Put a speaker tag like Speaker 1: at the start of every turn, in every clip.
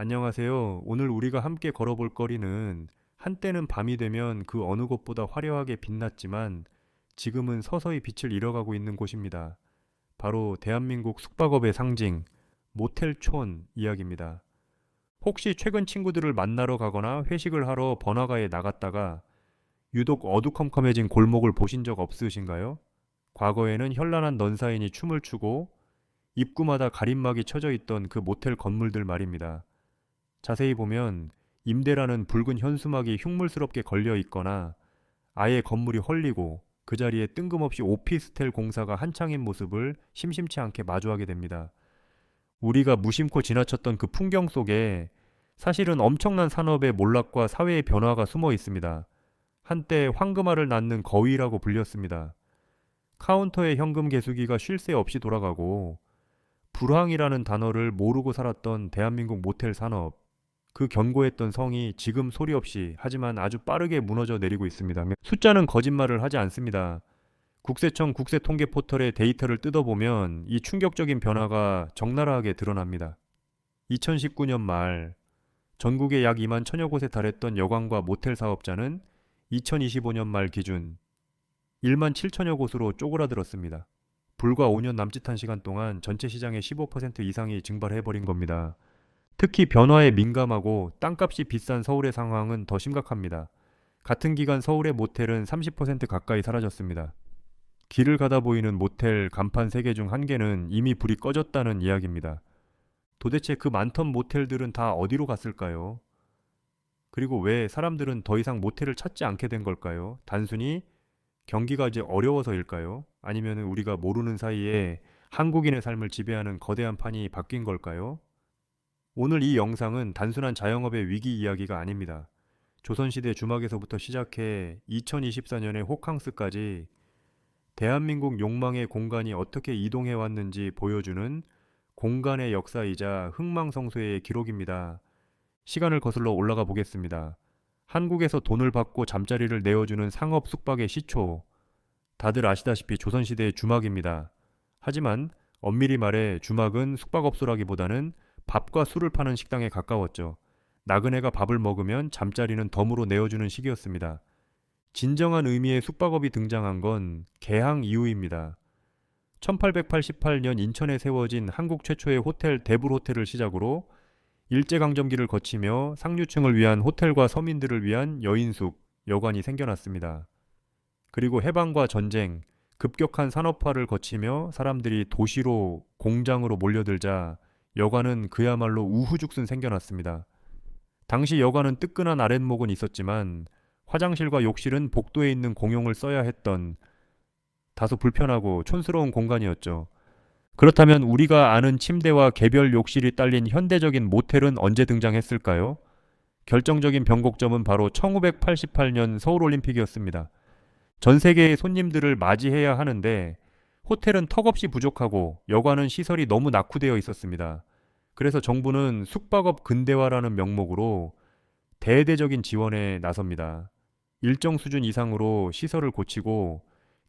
Speaker 1: 안녕하세요. 오늘 우리가 함께 걸어볼 거리는 한때는 밤이 되면 그 어느 곳보다 화려하게 빛났지만 지금은 서서히 빛을 잃어가고 있는 곳입니다. 바로 대한민국 숙박업의 상징, 모텔촌 이야기입니다. 혹시 최근 친구들을 만나러 가거나 회식을 하러 번화가에 나갔다가 유독 어두컴컴해진 골목을 보신 적 없으신가요? 과거에는 현란한 넌사인이 춤을 추고 입구마다 가림막이 쳐져 있던 그 모텔 건물들 말입니다. 자세히 보면 임대라는 붉은 현수막이 흉물스럽게 걸려 있거나 아예 건물이 헐리고 그 자리에 뜬금없이 오피스텔 공사가 한창인 모습을 심심치 않게 마주하게 됩니다. 우리가 무심코 지나쳤던 그 풍경 속에 사실은 엄청난 산업의 몰락과 사회의 변화가 숨어 있습니다. 한때 황금알을 낳는 거위라고 불렸습니다. 카운터의 현금 개수기가 쉴 새 없이 돌아가고 불황이라는 단어를 모르고 살았던 대한민국 모텔 산업 그 견고했던 성이 지금 소리 없이 하지만 아주 빠르게 무너져 내리고 있습니다. 숫자는 거짓말을 하지 않습니다. 국세청 국세통계 포털의 데이터를 뜯어보면 이 충격적인 변화가 적나라하게 드러납니다. 2019년 말 전국에 약 2만 천여 곳에 달했던 여관과 모텔 사업자는 2025년 말 기준 1만 7천여 곳으로 쪼그라들었습니다. 불과 5년 남짓한 시간 동안 전체 시장의 15% 이상이 증발해버린 겁니다. 특히 변화에 민감하고 땅값이 비싼 서울의 상황은 더 심각합니다. 같은 기간 서울의 모텔은 30% 가까이 사라졌습니다. 길을 가다 보이는 모텔 간판 3개 중한 개는 이미 불이 꺼졌다는 이야기입니다. 도대체 그 많던 모텔들은 다 어디로 갔을까요? 그리고 왜 사람들은 더 이상 모텔을 찾지 않게 된 걸까요? 단순히 경기가 이제 어려워서일까요? 아니면 우리가 모르는 사이에 한국인의 삶을 지배하는 거대한 판이 바뀐 걸까요? 오늘 이 영상은 단순한 자영업의 위기 이야기가 아닙니다. 조선시대 주막에서부터 시작해 2024년의 호캉스까지 대한민국 욕망의 공간이 어떻게 이동해 왔는지 보여주는 공간의 역사이자 흥망성쇠의 기록입니다. 시간을 거슬러 올라가 보겠습니다. 한국에서 돈을 받고 잠자리를 내어주는 상업 숙박의 시초. 다들 아시다시피 조선시대의 주막입니다. 하지만 엄밀히 말해 주막은 숙박업소라기보다는 밥과 술을 파는 식당에 가까웠죠. 나그네가 밥을 먹으면 잠자리는 덤으로 내어주는 시기였습니다. 진정한 의미의 숙박업이 등장한 건 개항 이후입니다. 1888년 인천에 세워진 한국 최초의 호텔 대불 호텔을 시작으로 일제강점기를 거치며 상류층을 위한 호텔과 서민들을 위한 여인숙, 여관이 생겨났습니다. 그리고 해방과 전쟁, 급격한 산업화를 거치며 사람들이 도시로 공장으로 몰려들자 여관은 그야말로 우후죽순 생겨났습니다. 당시 여관은 뜨끈한 아랫목은 있었지만 화장실과 욕실은 복도에 있는 공용을 써야 했던 다소 불편하고 촌스러운 공간이었죠. 그렇다면 우리가 아는 침대와 개별 욕실이 딸린 현대적인 모텔은 언제 등장했을까요? 결정적인 변곡점은 바로 1988년 서울올림픽이었습니다. 전 세계의 손님들을 맞이해야 하는데 호텔은 턱없이 부족하고 여관은 시설이 너무 낙후되어 있었습니다. 그래서 정부는 숙박업 근대화라는 명목으로 대대적인 지원에 나섭니다. 일정 수준 이상으로 시설을 고치고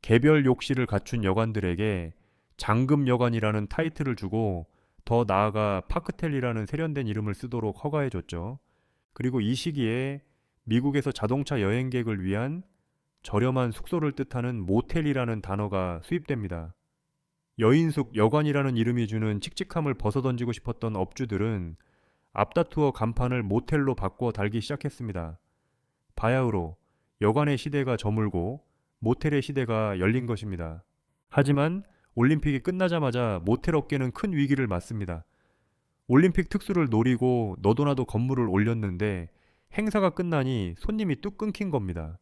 Speaker 1: 개별 욕실을 갖춘 여관들에게 장금 여관이라는 타이틀을 주고 더 나아가 파크텔이라는 세련된 이름을 쓰도록 허가해 줬죠. 그리고 이 시기에 미국에서 자동차 여행객을 위한 저렴한 숙소를 뜻하는 모텔이라는 단어가 수입됩니다. 여인숙 여관이라는 이름이 주는 칙칙함을 벗어던지고 싶었던 업주들은 앞다투어 간판을 모텔로 바꿔 달기 시작했습니다. 바야흐로 여관의 시대가 저물고 모텔의 시대가 열린 것입니다. 하지만 올림픽이 끝나자마자 모텔 업계는 큰 위기를 맞습니다. 올림픽 특수를 노리고 너도나도 건물을 올렸는데 행사가 끝나니 손님이 뚝 끊긴 겁니다.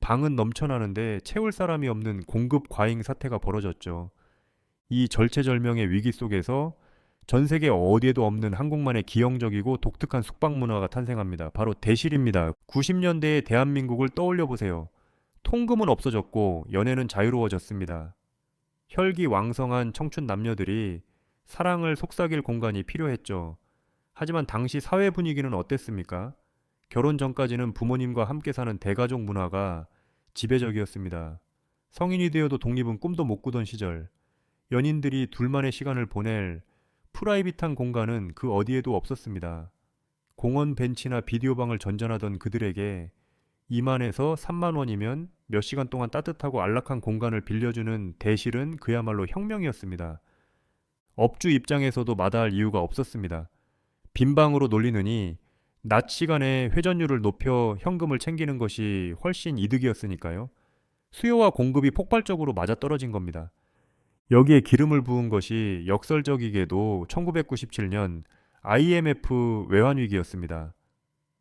Speaker 1: 방은 넘쳐나는데 채울 사람이 없는 공급 과잉 사태가 벌어졌죠. 이 절체절명의 위기 속에서 전 세계 어디에도 없는 한국만의 기형적이고 독특한 숙박 문화가 탄생합니다. 바로 대실입니다. 90년대의 대한민국을 떠올려 보세요. 통금은 없어졌고 연애는 자유로워졌습니다. 혈기 왕성한 청춘 남녀들이 사랑을 속삭일 공간이 필요했죠. 하지만 당시 사회 분위기는 어땠습니까? 결혼 전까지는 부모님과 함께 사는 대가족 문화가 지배적이었습니다. 성인이 되어도 독립은 꿈도 못 꾸던 시절, 연인들이 둘만의 시간을 보낼 프라이빗한 공간은 그 어디에도 없었습니다. 공원 벤치나 비디오방을 전전하던 그들에게 2만에서 3만 원이면 몇 시간 동안 따뜻하고 안락한 공간을 빌려주는 대실은 그야말로 혁명이었습니다. 업주 입장에서도 마다할 이유가 없었습니다. 빈방으로 놀리느니 낮 시간에 회전율을 높여 현금을 챙기는 것이 훨씬 이득이었으니까요. 수요와 공급이 폭발적으로 맞아떨어진 겁니다. 여기에 기름을 부은 것이 역설적이게도 1997년 IMF 외환위기였습니다.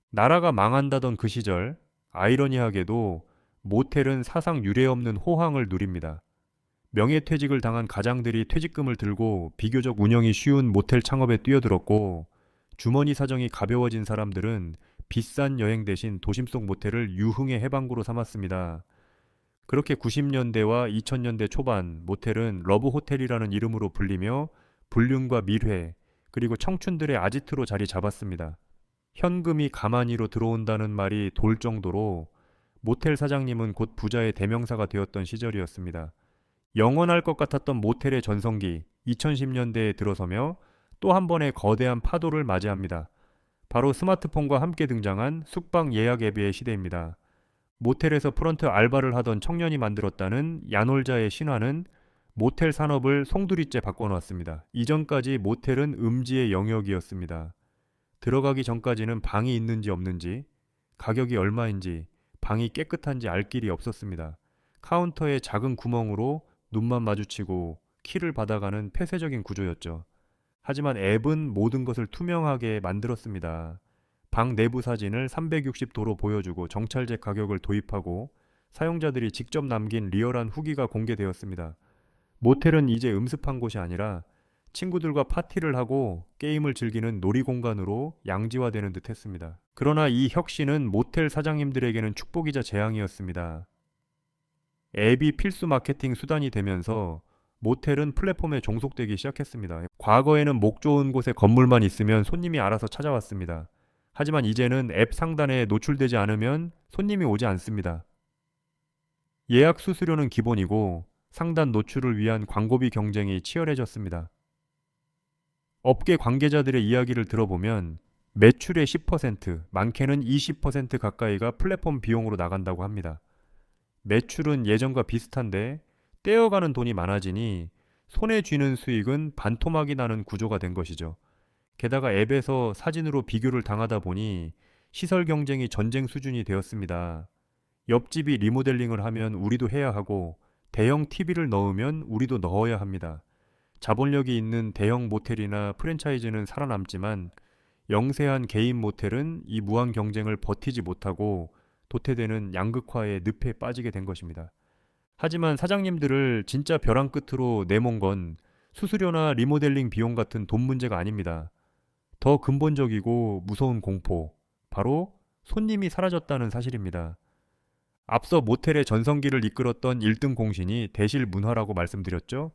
Speaker 1: 나라가 망한다던 그 시절, 아이러니하게도 모텔은 사상 유례없는 호황을 누립니다. 명예퇴직을 당한 가장들이 퇴직금을 들고 비교적 운영이 쉬운 모텔 창업에 뛰어들었고, 주머니 사정이 가벼워진 사람들은 비싼 여행 대신 도심 속 모텔을 유흥의 해방구로 삼았습니다. 그렇게 90년대와 2000년대 초반 모텔은 러브 호텔이라는 이름으로 불리며 불륜과 밀회 그리고 청춘들의 아지트로 자리 잡았습니다. 현금이 가만히로 들어온다는 말이 돌 정도로 모텔 사장님은 곧 부자의 대명사가 되었던 시절이었습니다. 영원할 것 같았던 모텔의 전성기 2010년대에 들어서며 또 한 번의 거대한 파도를 맞이합니다. 바로 스마트폰과 함께 등장한 숙박 예약 앱의 시대입니다. 모텔에서 프런트 알바를 하던 청년이 만들었다는 야놀자의 신화는 모텔 산업을 송두리째 바꿔놓았습니다. 이전까지 모텔은 음지의 영역이었습니다. 들어가기 전까지는 방이 있는지 없는지, 가격이 얼마인지, 방이 깨끗한지 알 길이 없었습니다. 카운터에 작은 구멍으로 눈만 마주치고 키를 받아가는 폐쇄적인 구조였죠. 하지만 앱은 모든 것을 투명하게 만들었습니다. 방 내부 사진을 360도로 보여주고 정찰제 가격을 도입하고 사용자들이 직접 남긴 리얼한 후기가 공개되었습니다. 모텔은 이제 음습한 곳이 아니라 친구들과 파티를 하고 게임을 즐기는 놀이 공간으로 양지화되는 듯 했습니다. 그러나 이 혁신은 모텔 사장님들에게는 축복이자 재앙이었습니다. 앱이 필수 마케팅 수단이 되면서 모텔은 플랫폼에 종속되기 시작했습니다. 과거에는 목 좋은 곳에 건물만 있으면 손님이 알아서 찾아왔습니다. 하지만 이제는 앱 상단에 노출되지 않으면 손님이 오지 않습니다. 예약 수수료는 기본이고 상단 노출을 위한 광고비 경쟁이 치열해졌습니다. 업계 관계자들의 이야기를 들어보면 매출의 10%, 많게는 20% 가까이가 플랫폼 비용으로 나간다고 합니다. 매출은 예전과 비슷한데 떼어가는 돈이 많아지니 손에 쥐는 수익은 반토막이 나는 구조가 된 것이죠. 게다가 앱에서 사진으로 비교를 당하다 보니 시설 경쟁이 전쟁 수준이 되었습니다. 옆집이 리모델링을 하면 우리도 해야 하고 대형 TV를 넣으면 우리도 넣어야 합니다. 자본력이 있는 대형 모텔이나 프랜차이즈는 살아남지만 영세한 개인 모텔은 이 무한 경쟁을 버티지 못하고 도태되는 양극화의 늪에 빠지게 된 것입니다. 하지만 사장님들을 진짜 벼랑 끝으로 내몬 건 수수료나 리모델링 비용 같은 돈 문제가 아닙니다. 더 근본적이고 무서운 공포, 바로 손님이 사라졌다는 사실입니다. 앞서 모텔의 전성기를 이끌었던 1등 공신이 대실 문화라고 말씀드렸죠?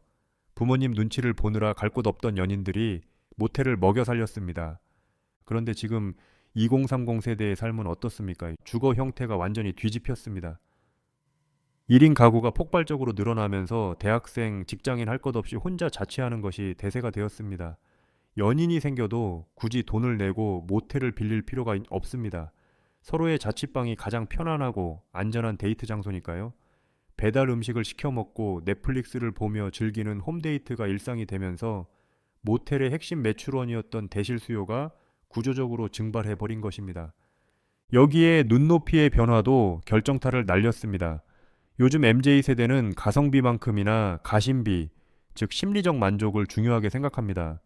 Speaker 1: 부모님 눈치를 보느라 갈 곳 없던 연인들이 모텔을 먹여 살렸습니다. 그런데 지금 2030 세대의 삶은 어떻습니까? 주거 형태가 완전히 뒤집혔습니다. 1인 가구가 폭발적으로 늘어나면서 대학생, 직장인 할 것 없이 혼자 자취하는 것이 대세가 되었습니다. 연인이 생겨도 굳이 돈을 내고 모텔을 빌릴 필요가 없습니다. 서로의 자취방이 가장 편안하고 안전한 데이트 장소니까요. 배달 음식을 시켜 먹고 넷플릭스를 보며 즐기는 홈데이트가 일상이 되면서 모텔의 핵심 매출원이었던 대실 수요가 구조적으로 증발해 버린 것입니다. 여기에 눈높이의 변화도 결정타를 날렸습니다. 요즘 MZ 세대는 가성비만큼이나 가심비, 즉 심리적 만족을 중요하게 생각합니다.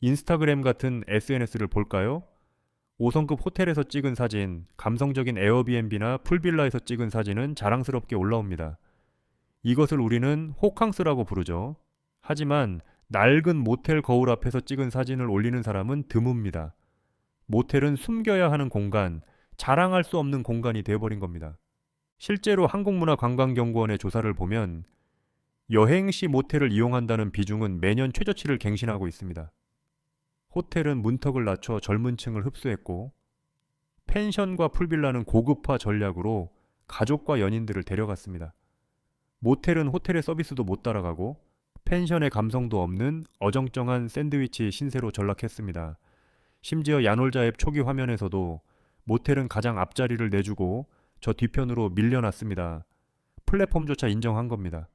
Speaker 1: 인스타그램 같은 SNS를 볼까요? 5성급 호텔에서 찍은 사진, 감성적인 에어비앤비나 풀빌라에서 찍은 사진은 자랑스럽게 올라옵니다. 이것을 우리는 호캉스라고 부르죠. 하지만 낡은 모텔 거울 앞에서 찍은 사진을 올리는 사람은 드뭅니다. 모텔은 숨겨야 하는 공간, 자랑할 수 없는 공간이 되어버린 겁니다. 실제로 한국문화관광연구원의 조사를 보면 여행 시 모텔을 이용한다는 비중은 매년 최저치를 갱신하고 있습니다. 호텔은 문턱을 낮춰 젊은 층을 흡수했고 펜션과 풀빌라는 고급화 전략으로 가족과 연인들을 데려갔습니다. 모텔은 호텔의 서비스도 못 따라가고 펜션의 감성도 없는 어정쩡한 샌드위치 신세로 전락했습니다. 심지어 야놀자 앱 초기 화면에서도 모텔은 가장 앞자리를 내주고 저 뒤편으로 밀려났습니다. 플랫폼조차 인정한 겁니다.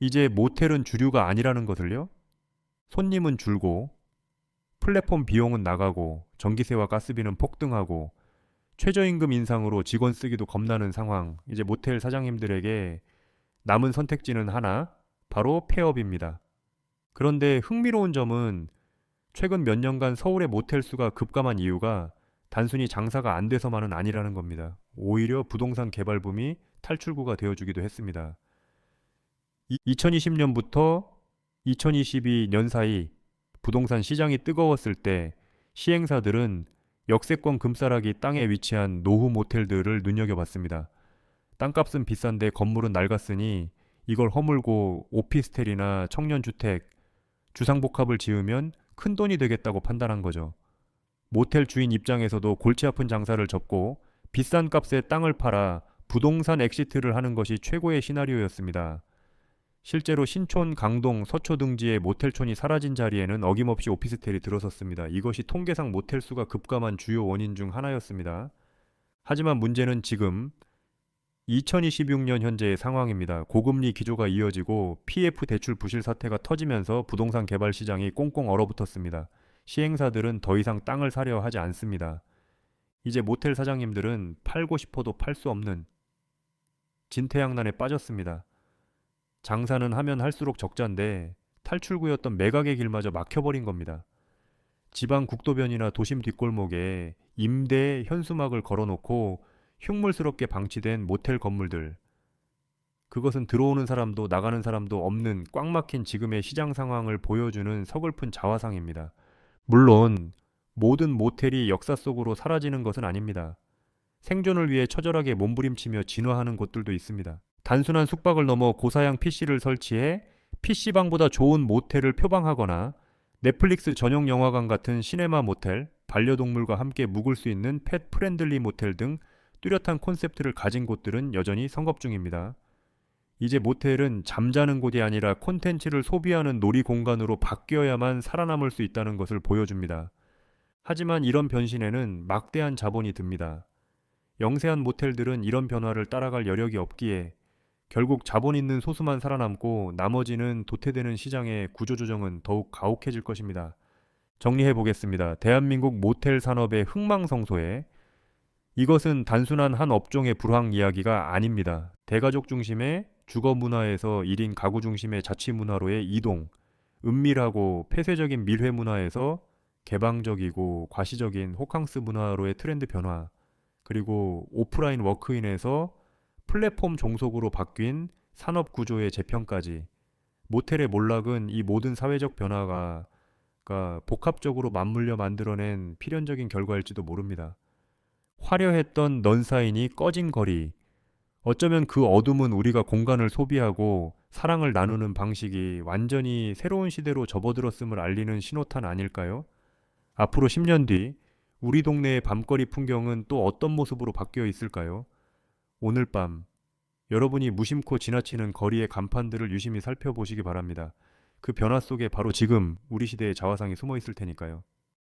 Speaker 1: 이제 모텔은 주류가 아니라는 것을요? 손님은 줄고 플랫폼 비용은 나가고 전기세와 가스비는 폭등하고 최저임금 인상으로 직원 쓰기도 겁나는 상황. 이제 모텔 사장님들에게 남은 선택지는 하나, 바로 폐업입니다. 그런데 흥미로운 점은 최근 몇 년간 서울의 모텔 수가 급감한 이유가 단순히 장사가 안 돼서만은 아니라는 겁니다. 오히려 부동산 개발 붐이 탈출구가 되어주기도 했습니다. 2020년부터 2022년 사이 부동산 시장이 뜨거웠을 때 시행사들은 역세권 금싸라기 땅에 위치한 노후 모텔들을 눈여겨봤습니다. 땅값은 비싼데 건물은 낡았으니 이걸 허물고 오피스텔이나 청년주택, 주상복합을 지으면 큰 돈이 되겠다고 판단한 거죠. 모텔 주인 입장에서도 골치 아픈 장사를 접고 비싼 값에 땅을 팔아 부동산 엑시트를 하는 것이 최고의 시나리오였습니다. 실제로 신촌, 강동, 서초 등지의 모텔촌이 사라진 자리에는 어김없이 오피스텔이 들어섰습니다. 이것이 통계상 모텔 수가 급감한 주요 원인 중 하나였습니다. 하지만 문제는 지금 2026년 현재의 상황입니다. 고금리 기조가 이어지고 PF 대출 부실 사태가 터지면서 부동산 개발 시장이 꽁꽁 얼어붙었습니다. 시행사들은 더 이상 땅을 사려 하지 않습니다. 이제 모텔 사장님들은 팔고 싶어도 팔 수 없는 진퇴양난에 빠졌습니다. 장사는 하면 할수록 적자인데 탈출구였던 매각의 길마저 막혀버린 겁니다. 지방 국도변이나 도심 뒷골목에 임대 현수막을 걸어놓고 흉물스럽게 방치된 모텔 건물들. 그것은 들어오는 사람도 나가는 사람도 없는 꽉 막힌 지금의 시장 상황을 보여주는 서글픈 자화상입니다. 물론 모든 모텔이 역사 속으로 사라지는 것은 아닙니다. 생존을 위해 처절하게 몸부림치며 진화하는 곳들도 있습니다. 단순한 숙박을 넘어 고사양 PC를 설치해 PC방보다 좋은 모텔을 표방하거나 넷플릭스 전용 영화관 같은 시네마 모텔, 반려동물과 함께 묵을 수 있는 펫 프렌들리 모텔 등 뚜렷한 콘셉트를 가진 곳들은 여전히 성업 중입니다. 이제 모텔은 잠자는 곳이 아니라 콘텐츠를 소비하는 놀이 공간으로 바뀌어야만 살아남을 수 있다는 것을 보여줍니다. 하지만 이런 변신에는 막대한 자본이 듭니다. 영세한 모텔들은 이런 변화를 따라갈 여력이 없기에 결국 자본 있는 소수만 살아남고 나머지는 도태되는 시장의 구조조정은 더욱 가혹해질 것입니다. 정리해 보겠습니다. 대한민국 모텔 산업의 흥망성소에 이것은 단순한 한 업종의 불황 이야기가 아닙니다. 대가족 중심의 주거 문화에서 1인 가구 중심의 자취 문화로의 이동, 은밀하고 폐쇄적인 밀회 문화에서 개방적이고 과시적인 호캉스 문화로의 트렌드 변화, 그리고 오프라인 워크인에서 플랫폼 종속으로 바뀐 산업 구조의 재편까지 모텔의 몰락은 이 모든 사회적 변화가 가 복합적으로 맞물려 만들어낸 필연적인 결과일지도 모릅니다. 화려했던 넌사인이 꺼진 거리. 어쩌면 그 어둠은 우리가 공간을 소비하고 사랑을 나누는 방식이 완전히 새로운 시대로 접어들었음을 알리는 신호탄 아닐까요? 앞으로 10년 뒤 우리 동네의 밤거리 풍경은 또 어떤 모습으로 바뀌어 있을까요? 오늘 밤 여러분이 무심코 지나치는 거리의 간판들을 유심히 살펴보시기 바랍니다. 그 변화 속에 바로 지금 우리 시대의 자화상이 숨어 있을 테니까요.